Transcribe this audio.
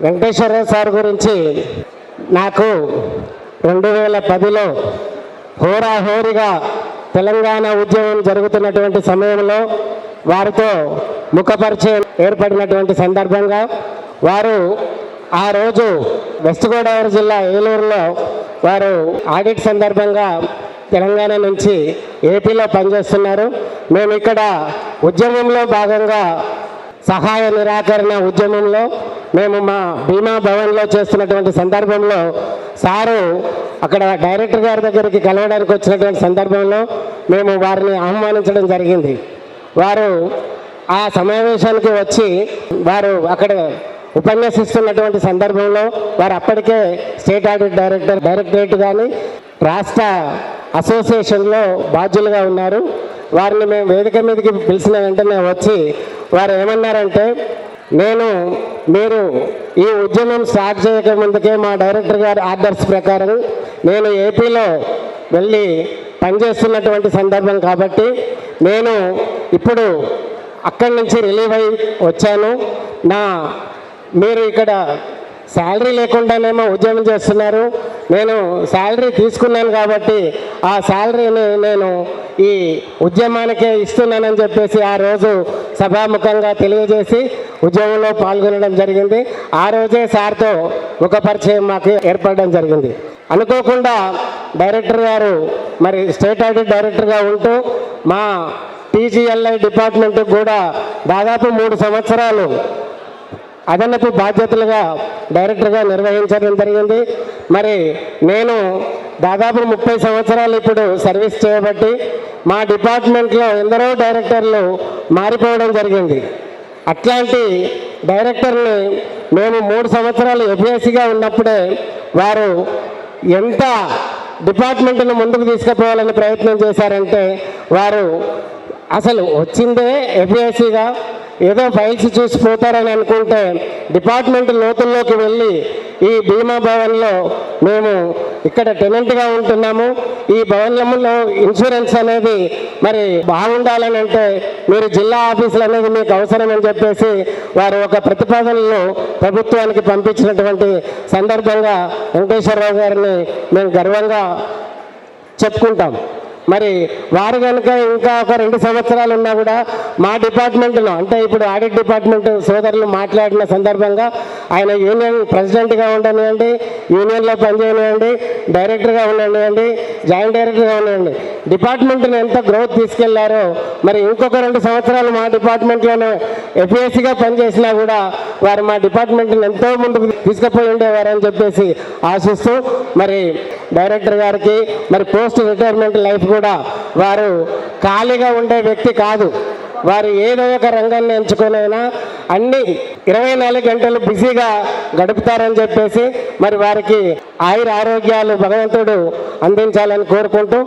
Venkateswararao sir గురించి నాకు రెండు వేల పదిలో హోరాహోరీగా తెలంగాణ ఉద్యమం జరుగుతున్నటువంటి సమయంలో వారితో ముఖపరిచయం ఏర్పడినటువంటి సందర్భంగా వారు ఆ రోజు వెస్ట్ గోదావరి జిల్లా ఏలూరులో వారు ఆడిట్ సందర్భంగా తెలంగాణ నుంచి ఏపీలో పనిచేస్తున్నారు. మేము ఇక్కడ ఉద్యమంలో భాగంగా సహాయ నిరాకరణ ఉద్యమంలో మేము మా భీమా భవన్లో చేస్తున్నటువంటి సందర్భంలో సారు అక్కడ డైరెక్టర్ గారి దగ్గరికి కలవడానికి వచ్చినటువంటి సందర్భంలో మేము వారిని ఆహ్వానించడం జరిగింది. వారు ఆ సమావేశానికి వచ్చి వారు అక్కడ ఉపన్యసిస్తున్నటువంటి సందర్భంలో వారు అప్పటికే స్టేట్ ఆడిట్ డైరెక్టర్ డైరెక్టరేట్ కానీ రాష్ట్ర అసోసియేషన్లో బాధ్యులుగా ఉన్నారు. వారిని మేము వేదిక మీదకి పిలిచిన వెంటనే వచ్చి వారు ఏమన్నారంటే నేను మీరు ఈ ఉద్యమం స్టార్ట్ చేయక ముందుకే మా డైరెక్టర్ గారి ఆర్డర్స్ ప్రకారం నేను ఏపీలో వెళ్ళి పనిచేస్తున్నటువంటి సందర్భం కాబట్టి నేను ఇప్పుడు అక్కడి నుంచి రిలీవ్ అయి వచ్చాను. నా మీరు ఇక్కడ శాలరీ లేకుండానేమో ఉద్యమం చేస్తున్నారు. నేను శాలరీ తీసుకున్నాను కాబట్టి ఆ శాలరీని నేను ఈ ఉద్యమానికే ఇస్తున్నానని చెప్పేసి ఆ రోజు సభాముఖంగా తెలియజేసి ఉద్యమంలో పాల్గొనడం జరిగింది. ఆ రోజే సార్తో ఒక పరిచయం మాకు ఏర్పడడం జరిగింది. అనుకోకుండా డైరెక్టర్ గారు మరి స్టేట్ ఆడిట్ డైరెక్టర్గా ఉంటూ మా టీజీఎల్ఐ డిపార్ట్మెంట్ కూడా దాదాపు మూడు సంవత్సరాలు అదనపు బాధ్యతలుగా డైరెక్టర్గా నిర్వహించడం జరిగింది. మరి నేను దాదాపు ముప్పై సంవత్సరాలు ఇప్పుడు సర్వీస్ చేయబట్టి మా డిపార్ట్మెంట్లో ఎందరో డైరెక్టర్లు మారిపోవడం జరిగింది. అట్లాంటి డైరెక్టర్ని మేము మూడు సంవత్సరాలు ఎఫ్ఎస్సిగా ఉన్నప్పుడే వారు ఎంత డిపార్ట్మెంట్ను ముందుకు తీసుకుపోవాలని ప్రయత్నం చేశారంటే వారు అసలు వచ్చిందే ఎఫ్ఎస్సిగా ఏదో ఫైల్స్ చూసి పోతారని అనుకుంటే డిపార్ట్మెంట్ లోతుల్లోకి వెళ్ళి ఈ బీమా భవన్లో మేము ఇక్కడ టెనెంట్గా ఉంటున్నాము. ఈ భవనంలో ఇన్సూరెన్స్ అనేది మరి బాగుండాలని అంటే మీరు జిల్లా ఆఫీసులు అనేది మీకు అవసరం అని చెప్పేసి వారు ఒక ప్రతిపాదనలు ప్రభుత్వానికి పంపించినటువంటి సందర్భంగా వెంకటేశ్వరరావు గారిని మేము గర్వంగా చెప్పుకుంటాం. మరి వారు కనుక ఇంకా ఒక రెండు సంవత్సరాలు ఉన్నా కూడా మా డిపార్ట్మెంట్లో అంటే ఇప్పుడు ఆడిట్ డిపార్ట్మెంట్ సోదరులు మాట్లాడిన సందర్భంగా ఆయన యూనియన్ ప్రెసిడెంట్గా ఉండనివ్వండి యూనియన్లో పనిచేయనివ్వండి డైరెక్టర్గా ఉండనివ్వండి జాయింట్ డైరెక్టర్గా ఉండనివ్వండి. డిపార్ట్మెంట్ని ఎంత గ్రోత్ తీసుకెళ్ళారో మరి ఇంకొక రెండు సంవత్సరాలు మా డిపార్ట్మెంట్లోనే ఎఫ్ఏసీగా పనిచేసినా కూడా వారు మా డిపార్ట్మెంట్ని ఎంతో ముందుకు తీసుకుపోయి ఉండేవారని చెప్పేసి ఆశిస్తూ మరి డైరెక్టర్ గారికి మరి పోస్ట్ రిటైర్మెంట్ లైఫ్ కూడా వారు ఖాళీగా ఉండే వ్యక్తి కాదు. వారు ఏదో ఒక రంగాన్ని ఎంచుకునైనా అన్ని ఇరవై నాలుగు గంటలు బిజీగా గడుపుతారని చెప్పేసి మరి వారికి ఆయుర ఆరోగ్యాలు భగవంతుడు అందించాలని కోరుకుంటూ